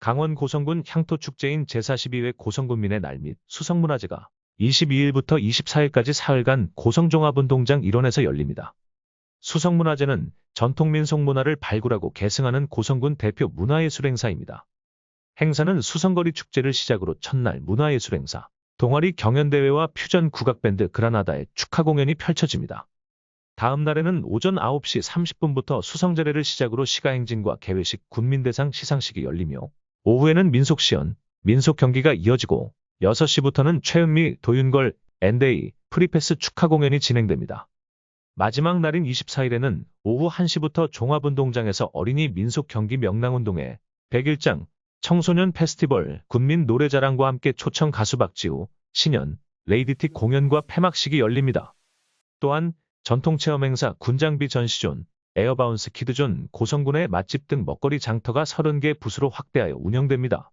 강원 고성군 향토축제인 제42회 고성군민의 날 및 수성문화제가 22일부터 24일까지 사흘간 고성종합운동장 일원에서 열립니다. 수성문화제는 전통민속 문화를 발굴하고 계승하는 고성군 대표 문화예술 행사입니다. 행사는 수성거리 축제를 시작으로 첫날 문화예술 행사, 동아리 경연대회와 퓨전 국악밴드 그라나다의 축하 공연이 펼쳐집니다. 다음 날에는 오전 9시 30분부터 수성제례를 시작으로 시가행진과 개회식 군민대상 시상식이 열리며 오후에는 민속 시연, 민속 경기가 이어지고 6시부터는 최은미, 도윤걸, 엔데이, 프리패스 축하 공연이 진행됩니다. 마지막 날인 24일에는 오후 1시부터 종합운동장에서 어린이 민속 경기 명랑운동회, 백일장, 청소년 페스티벌, 군민 노래자랑과 함께 초청 가수 박지우, 신현, 레이디틱 공연과 폐막식이 열립니다. 또한 전통체험 행사 군장비 전시존, 에어바운스 키드존, 고성군의 맛집 등 먹거리 장터가 30개 부스로 확대하여 운영됩니다.